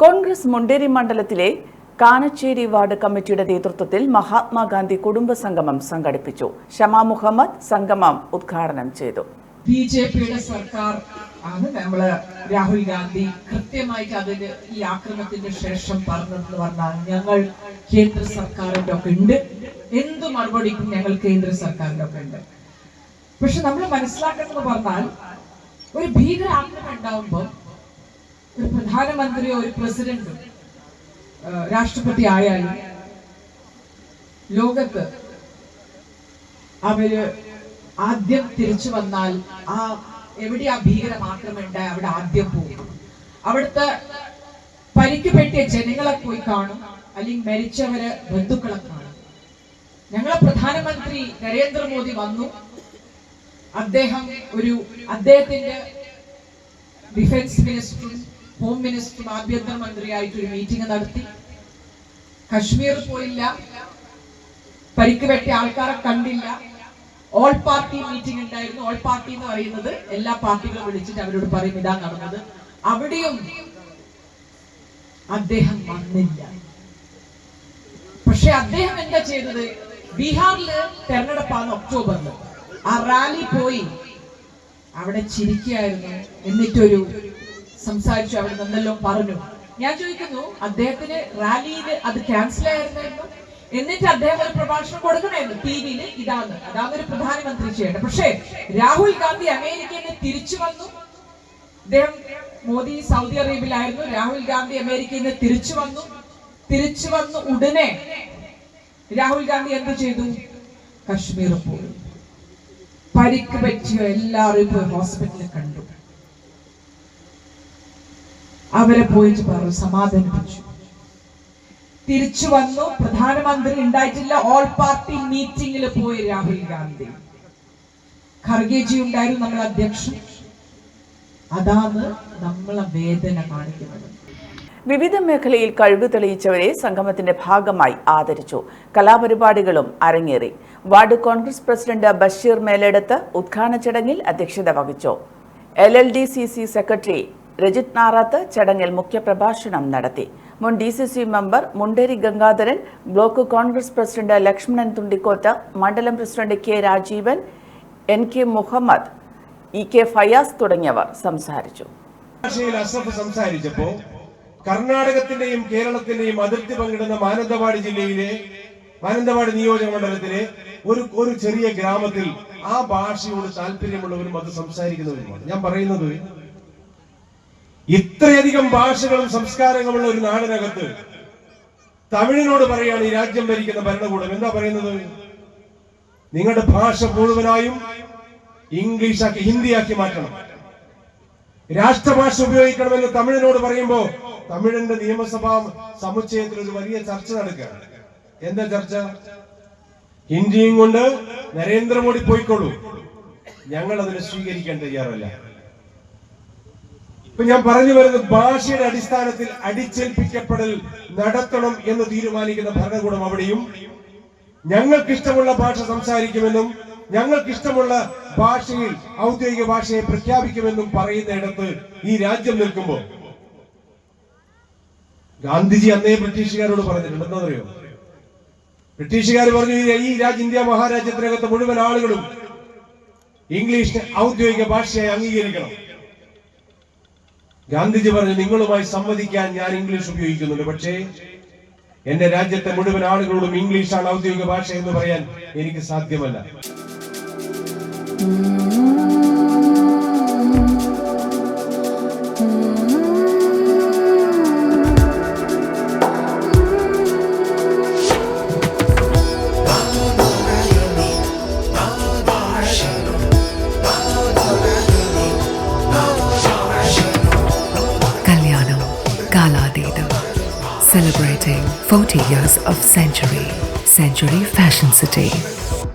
കോൺഗ്രസ് മുണ്ടേരി മണ്ഡലത്തിലെ കാനച്ചേരി വാർഡ് കമ്മിറ്റിയുടെ നേതൃത്വത്തിൽ മഹാത്മാഗാന്ധി കുടുംബ സംഗമം സംഘടിപ്പിച്ചു. ഷമാ മുഹമ്മദ് സംഗമം ഉദ്ഘാടനം ചെയ്തു. ബി ജെ പിയുടെ സർക്കാർ ആണ് നമ്മൾ രാഹുൽ ഗാന്ധി കൃത്യമായിട്ട് അതിന് ഈ ആക്രമണത്തിന്റെ ശേഷം പറഞ്ഞതെന്ന് പറഞ്ഞാൽ ഞങ്ങൾ കേന്ദ്ര സർക്കാരിന്റെ ഒക്കെ ഉണ്ട്. എന്ത് മറുപടിക്കും ഞങ്ങൾ കേന്ദ്ര സർക്കാരിന്റെ ഒക്കെ ഉണ്ട്. പക്ഷെ നമ്മൾ മനസ്സിലാക്കേണ്ടത് പറഞ്ഞാൽ ഒരു ഭീകര ആക്രമണം ഉണ്ടാവുമ്പോൾ ഒരു പ്രധാനമന്ത്രിയോ ഒരു പ്രസിഡന്റോ രാഷ്ട്രപതി ആയാലും ലോകത്ത് അവർ ആദ്യം തിരിച്ചു വന്നാൽ ആ എവിടെ ആ ഭീകര ഉണ്ടായി അവിടെ ആദ്യം പോകും. അവിടുത്തെ പരിക്ക് പറ്റിയ ജനങ്ങളെ പോയി കാണും അല്ലെങ്കിൽ മരിച്ചവര് ബന്ധുക്കളെ കാണും. ഞങ്ങളെ പ്രധാനമന്ത്രി നരേന്ദ്രമോദി വന്നു. അദ്ദേഹം ഒരു അദ്ദേഹത്തിന്റെ ഡിഫൻസ് മിനിസ്റ്ററും ഹോം മിനിസ്റ്ററും ആഭ്യന്തര മന്ത്രിയായിട്ട് ഒരു മീറ്റിംഗ് നടത്തി. കശ്മീർ പോയില്ല. പരിക്ക് പറ്റിയ ആൾക്കാരെ കണ്ടില്ല. ഓൾ പാർട്ടി മീറ്റിംഗ് ഉണ്ടായിരുന്നു. ഓൾ പാർട്ടി എന്ന് പറയുന്നത് എല്ലാ പാർട്ടികളും വിളിച്ചിട്ട് അവരോട് പറയും ഇതാ നടന്നത്. അവിടെയും അദ്ദേഹം വന്നില്ല. പക്ഷെ അദ്ദേഹം എന്താ ചെയ്തത്? ബീഹാറിൽ തെരഞ്ഞെടുപ്പാണ് ഒക്ടോബറിൽ ആ റാലി പോയി. അവിടെ ചിരിക്കുകയായിരുന്നു. എന്നിട്ടൊരു സംസാരിച്ചു അവിടെ നിന്നെല്ലാം പറഞ്ഞു. ഞാൻ ചോദിക്കുന്നു അദ്ദേഹത്തിന് റാലിയിൽ അത് ക്യാൻസൽ ആയിരുന്നായിരുന്നു എന്നിട്ട് അദ്ദേഹം ഒരു പ്രഭാഷണം കൊടുക്കണമായിരുന്നു ടി വിയിൽ ഇതാണ് അതാണ് ഒരു പ്രധാനമന്ത്രി ചെയ്യേണ്ടത്. പക്ഷേ രാഹുൽ ഗാന്ധി അമേരിക്കയിൽ നിന്ന് തിരിച്ചു വന്നു. അദ്ദേഹം മോദി സൗദി അറേബ്യയിലായിരുന്നു. രാഹുൽ ഗാന്ധി അമേരിക്കയിൽ നിന്ന് തിരിച്ചു വന്നു. തിരിച്ചു വന്നു ഉടനെ രാഹുൽ ഗാന്ധി എന്ത് ചെയ്തു? കശ്മീർ പോയി. പരിക്ക് പറ്റിയ എല്ലാവരും പോയി ഹോസ്പിറ്റലിൽ കണ്ടു. അവരെ പോയിട്ട് പറഞ്ഞു സമാധാനിപ്പിച്ചു. തിരിച്ചു വന്നു. പ്രധാനമന്ത്രി ഉണ്ടായിട്ടില്ല. ഓൾ പാർട്ടി മീറ്റിംഗിൽ പോയി രാഹുൽ ഗാന്ധി. ഖർഗേജി ഉണ്ടായിരുന്നു നമ്മുടെ അധ്യക്ഷൻ. അതാണ് നമ്മളെ വേദന കാണിക്കുന്നത്. വിവിധ മേഖലയിൽ കഴിവ് തെളിയിച്ചവരെ സംഗമത്തിന്റെ ഭാഗമായി ആദരിച്ചു. കലാപരിപാടികളും അരങ്ങേറി. Ward Congress president Basheer Meleduth ഉദ്ഘാടന ചടങ്ങിൽ അധ്യക്ഷത വഹിച്ചു. L L D C C secretary Rajith Narath ചടങ്ങിൽ മുഖ്യപ്രഭാഷണം നടത്തി. മുൻ D C C member Munderi Gangadharan block Congress president Lakshmanan Thundikkoth മണ്ഡലം president K Rajeevan N K Muhammad E K Fayas തുടങ്ങിയവർ സംസാരിച്ചു. അഷ്റഫ് സംസാരിച്ചപ്പോ കർണാടകത്തിന്റെയും കേരളത്തിന്റെയും അതിർത്തി പങ്കിടുന്ന മാനന്തവാടി ജില്ലയിലെ മാനന്തവാടി നിയോജക മണ്ഡലത്തിലെ ഒരു ഒരു ചെറിയ ഗ്രാമത്തിൽ ആ ഭാഷയോട് താല്പര്യമുള്ളവരും അത് സംസാരിക്കുന്നവരുമാണ്. ഞാൻ പറയുന്നത് ഇത്രയധികം ഭാഷകളും സംസ്കാരങ്ങളുള്ള ഒരു നാടിനകത്ത് തമിഴിനോട് പറയാണ് ഈ രാജ്യം ഭരിക്കുന്ന ഭരണകൂടം. എന്താ പറയുന്നത്? നിങ്ങളുടെ ഭാഷ മുഴുവനായും ഇംഗ്ലീഷാക്കി ഹിന്ദിയാക്കി മാറ്റണം. രാഷ്ട്രഭാഷ ഉപയോഗിക്കണമെന്ന് തമിഴിനോട് പറയുമ്പോ തമിഴിന്റെ നിയമസഭാ സമുച്ചയത്തിൽ ഒരു വലിയ ചർച്ച നടക്കുകയാണ്. എന്താ ചർച്ച? ഹിന്ദിയും കൊണ്ട് നരേന്ദ്രമോദി പോയിക്കോളൂ. ഞങ്ങൾ അതിനെ സ്വീകരിക്കാൻ തയ്യാറല്ല. ഇപ്പൊ ഞാൻ പറഞ്ഞു വരുന്നത് ഭാഷയുടെ അടിസ്ഥാനത്തിൽ അടിച്ചേൽപ്പിക്കപ്പെടൽ നടത്തണം എന്ന് തീരുമാനിക്കുന്ന ഭരണകൂടം അവിടെയും. ഞങ്ങൾക്കിഷ്ടമുള്ള ഭാഷ സംസാരിക്കുമെന്നും ഞങ്ങൾക്കിഷ്ടമുള്ള ഭാഷയിൽ ഔദ്യോഗിക ഭാഷയെ പ്രഖ്യാപിക്കുമെന്നും പറയുന്നിടത്ത് ഈ രാജ്യം നിൽക്കുമ്പോൾ ഗാന്ധിജി അന്നേ ബ്രിട്ടീഷുകാരോട് പറഞ്ഞിട്ടുണ്ട് എന്താണെന്നറിയോ? ബ്രിട്ടീഷുകാർ പറഞ്ഞു "ഈ- ഈ രാജ്യ ഇന്ത്യ മഹാരാജ്യത്തിനകത്ത് മുഴുവൻ ആളുകളും ഇംഗ്ലീഷിനെ ഔദ്യോഗിക ഭാഷയായി അംഗീകരിക്കണം. ഗാന്ധിജി പറഞ്ഞു നിങ്ങളുമായി സംവദിക്കാൻ ഞാൻ ഇംഗ്ലീഷ് ഉപയോഗിക്കുന്നുണ്ട്. പക്ഷേ എന്റെ രാജ്യത്തെ മുഴുവൻ ആളുകളോടും ഇംഗ്ലീഷാണ് ഔദ്യോഗിക ഭാഷ എന്ന് പറയാൻ എനിക്ക് സാധ്യമല്ല. Gala Dido, Celebrating 40 years of Century. Century Fashion City.